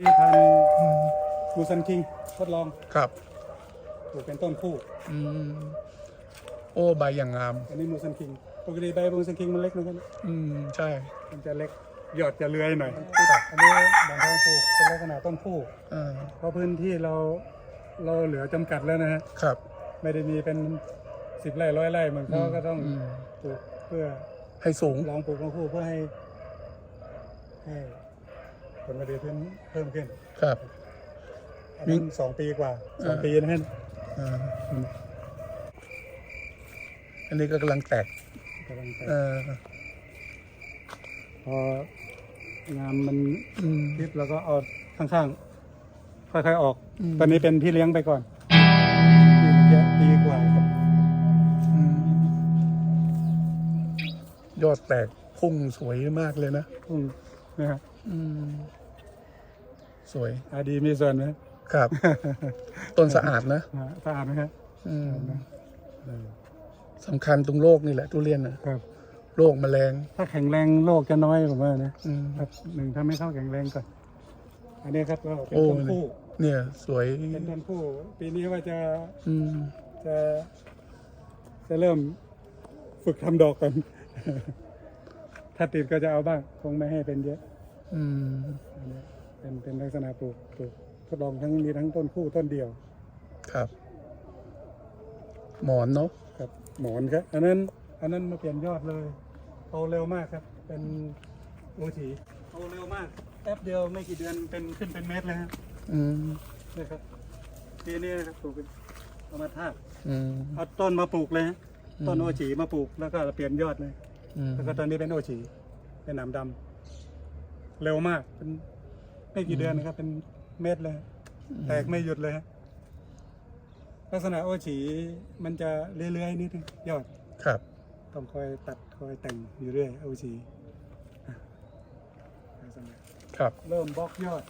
ที่พันธุ์อืมมูซันคิงทดลองครับปลูกเป็นต้นคู่ อืมโอ้ใบอย่างงาม อันนี้มูซันคิงปกติใบมูซันคิงมันเล็กเหมือนกันอืมใช่ มันจะเล็กยอดจะเลื้อยหน่อยอันนี้บานทองปลูกเป็นลักษณะต้นคู่อ่าเพราะพื้นที่เราเราเหลือจำกัดแล้วนะฮะครับ ไม่ได้มีเป็นสิบไร่ร้อยไร่เหมือนเขาก็ต้องมปลูกเพื่อให้สูงลองปลูกต้นคู่เพื่อให้ให้ผ ลผลิตเพิ่มเพิ่มขึ้นครับอันนั้นสองปีกว่าสองอ่าปีนะฮะอ่าอันนี้ก็กำลังแตกกำลังไปเออพองานมันอืมทิปแล้วก็เอาข้างๆค่อยๆออกอืมตอนนี้เป็นพี่เลี้ยงไปก่อนปีเมื่อกี้ปีกว่าครับอืมยอดแตกพุ่งสวยมากเลยนะอืมนะครับอืม สวยอาดีมีส่วนไหมครับ ต้นสะอาดนะอ่าสะอาดไหมครับอืมเออสำคัญตรงโรคนี่แหละทุเรียนนะครับโรคแมลง ถ้าแข็งแรงโรคจะน้อยผมว่านะอืมครับหนึ่งถ้าไม่เข้าแข็งแรงก่อน อันนี้ครับก็เป็นโอ้ต้นคู่เนี่ย สวยเป็นต้นคู่ปีนี้ว่าจะอืมจะจะเริ่มฝึกทำดอกก่อนถ้าติดก็จะเอาบ้าง คงไม่ให้เป็นเยอะ อืมอันนี้ เป็นเป็นลักษณะปลูกปลูกทดลองทั้งมีทั้งต้นคู่ต้นเดียว ครับ หมอนเนาะครับ หมอนครับ อันนั้น อันนั้นมาเปลี่ยนยอดเลยโตเร็วมากครับ เป็นโอทีโตเร็วมากแป๊บเดียวไม่กี่เดือนเป็นขึ้นเป็นเมตรเลยฮะอืมนี่ครับปีนี้นะครับปลูกเป็นเอามาทาบอืมเอาต้นมาปลูกเลยฮะอืมต้นโอจีมาปลูกแล้วก็เปลี่ยนยอดเลย อืมแล้วก็ตอนนี้เป็นโอจีเป็นหนามดำเร็วมากเป็น ไม่กี่เดือนนะครับ เป็นเม็ดเลย แตกไม่หยุดเลยฮะลักษณะโอจีมันจะเรื่อยๆนิดนึงยอด ครับ ต้องคอยตัดคอยแต่งอยู่เรื่อยโอจีลักษณะครับ เริ่มบล็อกยอด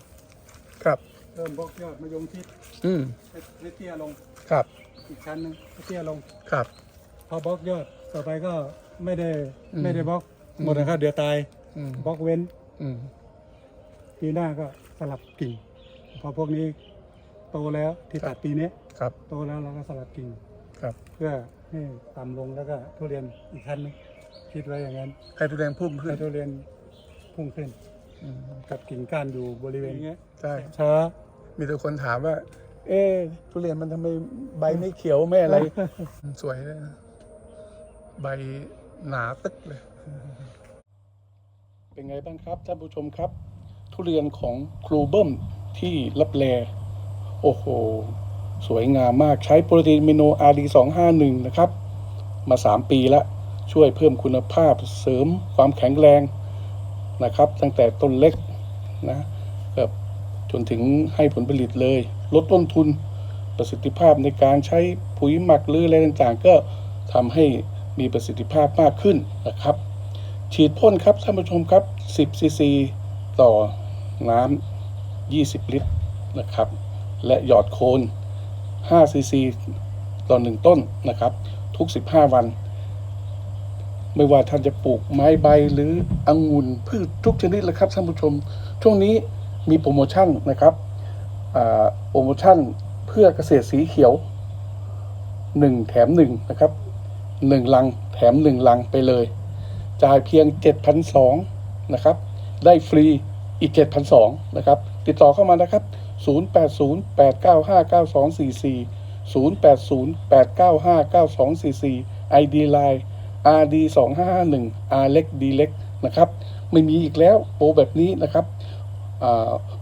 ครับ เริ่มบล็อกยอดมายงชิดอืมให้ให้เตี้ยลง ครับ อีกชั้นหนึงให้เตี้ยลง ครับ พอบล็อกยอดต่อไปก็ไม่ได้อืมไม่ได้บล็อกหมดนะครับเดี๋ยวตายอืมบล็อกเว้น อืม ปีหน้าก็สลับกิ่งพอพวกนี้โตแล้วที่ตัดปีนี้ครับ โตแล้วเราก็สลับกิ่งครับ เพื่อให้ต่ำลงแล้วก็ทุเรียนอีกขั้นหนึงคิดไว้อย่างนั้นให้ทุเรียนพุ่งขึ้ให้นทุเรียนพุ่งขึ้น อืมกับกิ่งก้านอยู่บริเวณนี้ใช่ช้า มีแต่คนถามว่า เอ๊ะทุเรียนมันทำไมใบไม่เขียวไม่อะไร สวยเลยนะใบหนาตึกเลย เป็นไงบ้างครับท่านผู้ชมครับ ทุเรียนของครูเบิ้มที่รับแลโอ้โห สวยงามมากใช้โปรตีนเมโนอาร์ดีสองห้าหนึ่งนะครับ มาสามปีแล้วช่วยเพิ่มคุณภาพเสริมความแข็งแรงนะครับ ตั้งแต่ต้นเล็กนะแบบจนถึงให้ผลผลิตเลย ลดต้นทุนประสิทธิภาพในการใช้ปุ๋ยหมักหรืออะไรต่างๆ ก็ทำให้มีประสิทธิภาพมากขึ้นนะครับ ฉีดพ่นครับท่านผู้ชมครับ 10ซีซีต่อ น้ำ20 ลิตรนะครับ และหยอดโคน5ซีซีต่อ1ต้นนะครับ ทุก 15 วัน ไม่ว่าท่านจะปลูกไม้ใบหรือองุ่นพืชทุกชนิดเลยครับท่านผู้ชม ช่วงนี้มีโปรโมชั่นนะครับโปรโมชั่นเพื่อเกษตรสีเขียว 1 แถม1นะครับ 1 ลังแถม 1 ลังไปเลย จ่ายเพียง 7,200นะครับ ได้ฟรี อีก 7,200นะครับ ติดต่อเข้ามานะครับ 0808959244 0808959244 ID Line RD 2551 R เล็ก D เล็กนะครับ ไม่มีอีกแล้วโปรแบบนี้นะครับ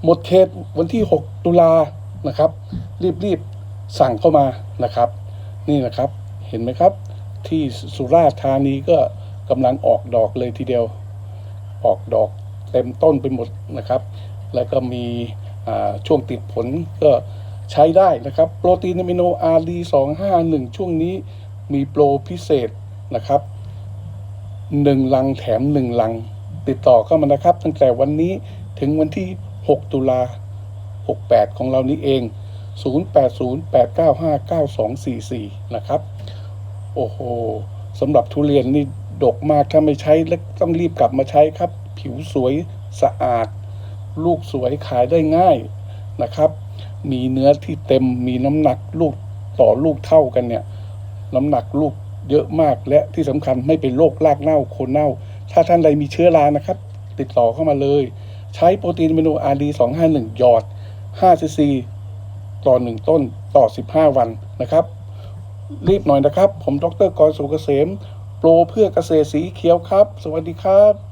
หมดเขตวันที่ 6 ตุลานะครับ รีบๆ สั่งเข้ามานะครับ นี่นะครับเห็นไหมครับ ที่สุราษฎร์ธานีก็กำลังออกดอกเลยทีเดียว ออกดอก เต็มต้นไปหมดนะครับ แล้วก็มีช่วงติดผลก็ใช้ได้นะครับ โปรตีนอะมิโนอาร์ดีสองห้าหนึ่งช่วงนี้มีโปรพิเศษนะครับหนึ่งลังแถมหนึ่งลัง ติดต่อเข้ามานะครับ ตั้งแต่วันนี้ถึงวันที่ 6 ตุลา 68 ของเรานี้เอง 0808959244 นะครับ โอ้โหสำหรับทุเรียนนี่ดกมากถ้าไม่ใช้แล้วต้องรีบกลับมาใช้ครับ ผิวสวยสะอาด ลูกสวยขายได้ง่ายนะครับ มีเนื้อที่เต็มมีน้ำหนักลูกต่อลูกเท่ากันเนี่ยน้ำหนักลูกเยอะมากและที่สำคัญไม่เป็นโรครากเน่าโคนเน่า ถ้าท่านใดมีเชื้อรานะครับ ติดต่อเข้ามาเลย ใช้โปรตีนเมนู RD 251หยอด5 cc ต่อ1ต้นต่อ 15 วันนะครับ รีบหน่อยนะครับ ผมดรกรสุกเกษม โปรเพื่อเกษตรสีเขียวครับ สวัสดีครับ